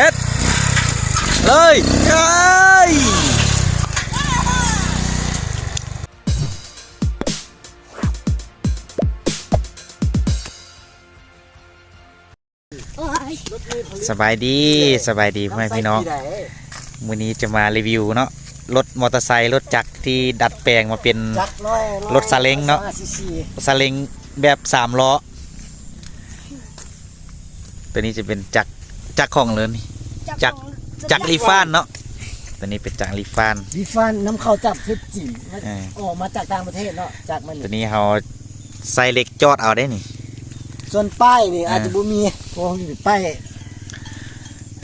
เฮ็ด เลยเอ้ยโอ้ยสบายดีสบายดีพ่อแม่พี่น้องมื้อนี้จะมารีวิวเนาะรถมอเตอร์ไซค์รถจักรที่ดัดแปลงมาเป็นจักร้อยรถซาเล้งเนาะซีซีซาเล้งแบบสามล้อตัวนี้จะเป็นจักรจักรของเลยนี่ จักรจักรลีฟานเนาะตัวนี้เป็นจักรลีฟานดิฟันน้ำเข้าจับเพชรจีนเออออกมาจากต่างประเทศเนาะจากมัน ตัวนี้เขาใส่เหล็กจอดเอาได้นี่ ส่วนป้ายนี่อ่า อาจจะบ่มีเพราะมีป้าย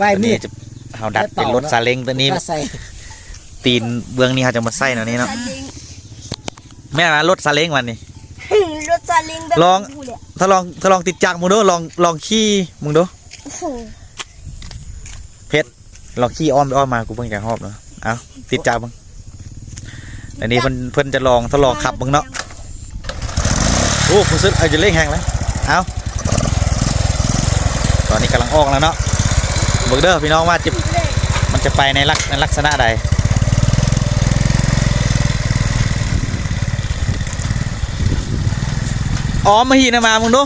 ป้ายตัวมีนี้ดจะเขาดัดเป็นรถซาเล้งตัวนี้ก็ใส่ตีนเบื้องนี้เขาจะมาใส่เนาะนี่เนาะซาเล้งแม่นะรถซาเล้งวันนี้ รถซาเล้งแบบลองกูเลยถ้าลองถ้าลองติดจักรมึงดูลองลองขี่มึงดูโอ้โห ลองขี่อ้อมไปอ้อมมากูเพิ่งจะหอบเนาะเอาติดจักรมึงอันนี้เพิ่นเพิ่นจะลองทดลองขับมึงเนาะโอ้คุณซึกเอาจะเล่งแหงเลยเอาตอนนี้กำลังออกแล้วเนาะเบิกเด้อพี่น้องว่าจะมันจะไปในลักในลักษณะใดอ๋อมาหีนะมามึงดู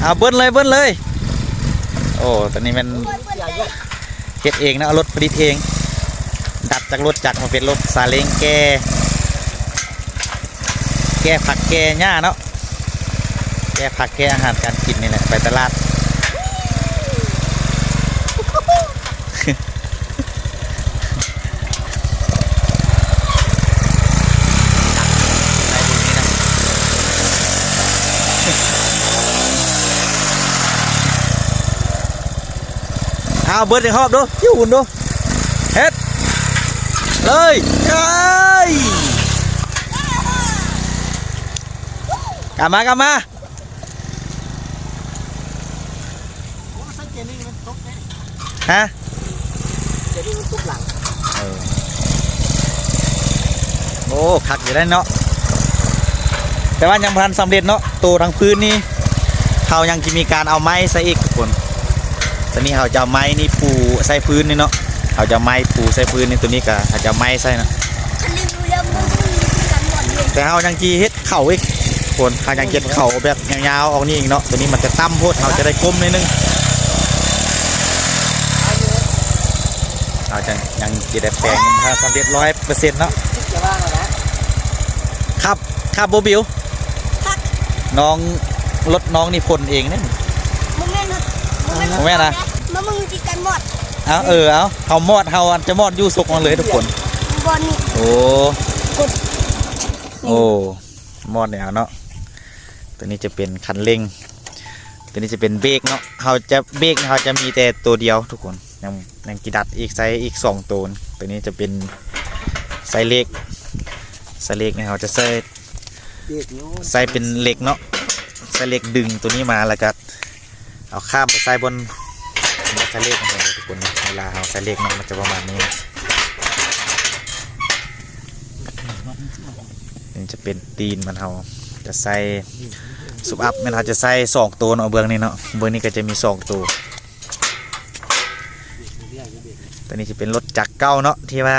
เอาเบิ้ลเลยเบิ้ลเลย โอ้ตอนนี้มันเฮ็ดเองนะเอารถผลิตเอง ดัดจากรถจักรมาเป็นรถซาเล้งแก้แก้ผักแก้หญ้าเนาะแก้ผักแก้อาหารการกินนี่แหละไปตลาด เอาเบิร์ดยังหอบดูยิ้วหุ่นดูเฮ็ดเลยเอ้ยกลับมากลับมาฮะเดี๋ยวนี้มันตกหลังโอ้คักอยู่ได้เนาะแต่ว่ายังพันสำเร็จเนาะตัวทางพื้นนี่เขายังจะมีการเอาไม้ใส่อีก ตอนนี้เขาจะเอาไม้นี่ปูใส่พื้นนี่เนาะเขาจะเอาไม้ปูใส่พื้นนี่ตัวนี้ก็เขาจะเอาไม้ใส่เนาะซาเล้งดูแล้วมันมีกันหมดเลยแต่เขายังจีเฮ็ดเข่าอีกคนเขายังเก็บเข่าแบบยาวๆออกนี่อีกเนาะตัวนี้มันจะตั้มโพดเขาจะได้ก้มนิดนึงเขาจะยังจะได้แปลงถ้าสำเร็จร้อยเปอร์เซ็นต์เนาะคิดจะว่าไงนะครับครับโบบิวครับน้องรถน้องนี่พลเองเนี่ยมึงแม่นรถ มึงแม่นรถมึงแม่นนะมันมึงตีกันหมดเอาเออเอาเขามอดเขาอันจะมอดอยู่สุกมันเลยทุกคนบอลนี่โอ้โอ้มอดเนี่ยเนาะตัวนี้จะเป็นคันเร่ง ตัวนี้จะเป็นเบรกเนาะเขาจะเบรกเขาจะมีแต่ตัวเดียวทุกคนยังยังกีดัดอีกไซส์อีกสองตัวตัวนี้จะเป็นไซส์เล็กไซส์เล็กเนี่ยเขาจะใส่เด็กนิ้วใส่เป็นเหล็กเนาะใส่เหล็กดึงตัวนี้มาแล้วก็ เอาข้ามไปใส่บนบนใส่เหล็กของเราทุกคนนะเวลาเอาใส่เหล็กเนาะมันจะประมาณนี้นี่จะเป็นตีนมันเขาจะใส่สุบอัพมันเขาจะใส่สองตัวเนาะเบื้องนี้เนาะเบื้องนี้ก็จะมีสองตัวตัวนี้จะเป็นรถจักรเก้าเนาะที่ว่า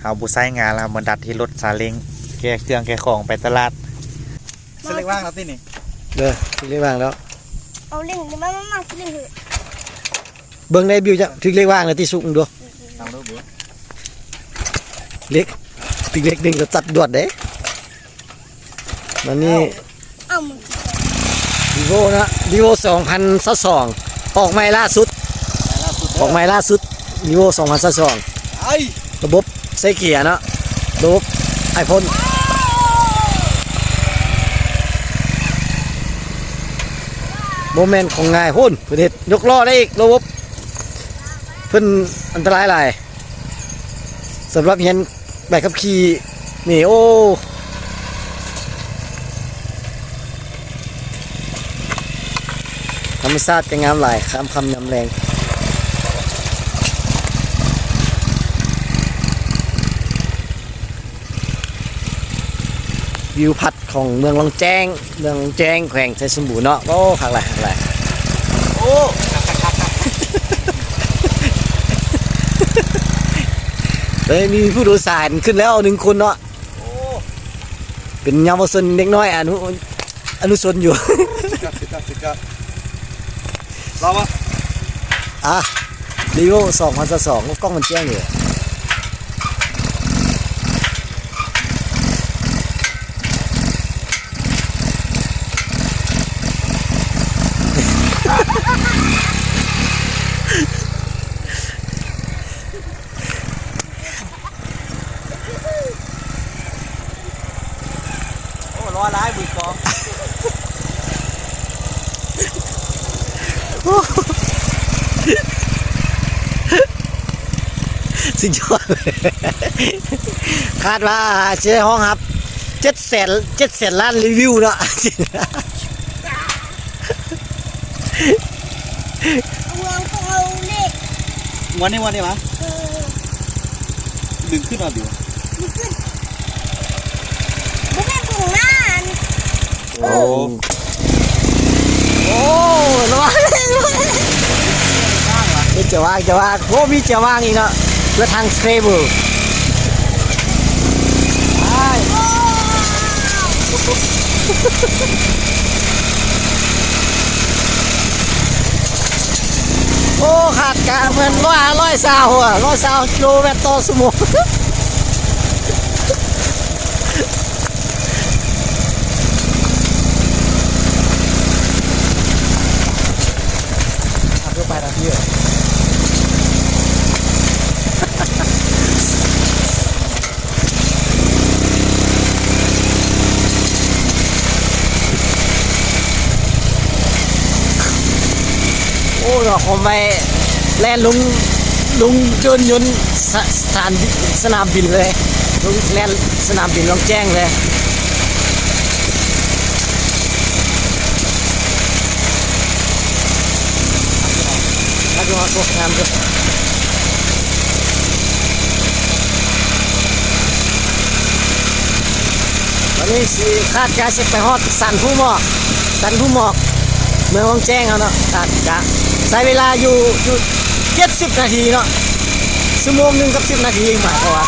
เอาบุไซงานแล้วเอามาดัดที่รถซาเล้งแกเครื่องแกของไปตลาดเส้นเล็กว่างครับที่นี่เด้อถึงเลขว่างแล้ว เอาเล่งเดี๋ยวมามามาซาเล้งเถอะเบิ่งได้บิวจะถึงเลขว่างแล้วที่สุกดูตามรูปดูเล็กถึงเลขหนึ่งก็จัดด่วนเด้มันนี่เอามึงดีโวนะดีโวสองพันสสองออกใหม่ล่าสุด ออกใหม่ล่าสุดดีโวสองพันสสองไอ้ระบบใส่เกียร์เนาะระบบไอพ่น โมเมนของง่ายหุ่นเพื่นเฮ็ดยกล้อได้อีกระบบเพื่อนอันตรายหลายสำหรับเห็นใบขับขี่นี่โอ้ธรรมชาติจะงามหลายคำคำยำแรง วิวพัดของเมืองลองแจ้ง เมืองแจ้งแขวงไชยสมบูรณ์เนาะโอ้หักไหลหัะไหลโอ้เฮ้ยมีผู้โดยสารขึ้นแล้วหนึ่งคนเนาะเป็นยาวชนเล็กน้อยอนุอนุชนอยู่เราอะอะรีโวสองพันสองกล้องมันแจ้งอยู่ อ้ร้อยร้ายมือกองสุดยอดเลยคาดว่าเชื่อห้องครับเจ็ดแสนเจ็ดแสนล้านรีวิวเนาะเอาวางของเอาเลขวันนี้วันนี้มั้เออดึงขึ้นมาดิวดีขึ้นบุแม่ของหน้าอัน โอ้โอ้ระวังมีจะว่างจะว่างโอ้มีจะว่างอีกเนาะเพื่อทางสเตเบิลโอ้ขาดการเหมือนว่าร้อยสาวอะร้อยสาวโลเมตรต่อชั่วโมง ขับรถไปนะพี่ โอ้ยผมไปแล่นลุงลุงยนต์ยนสสถานสนามบินเลยลุงแล่นสนามบินลองแจ้งเลยมาดูตัวงามด้วยวันนี้สิคาดการณ์สิไปฮอดสันผู้หมอกสันผู้หมอก เมืองวังแจ้งเขาเนาะตัดกะใช้เวลาอยู่อยู่เจ็ดสิบนาทีเนาะชั่วโมงหนึ่งกับสิบนาทีหมายความว่า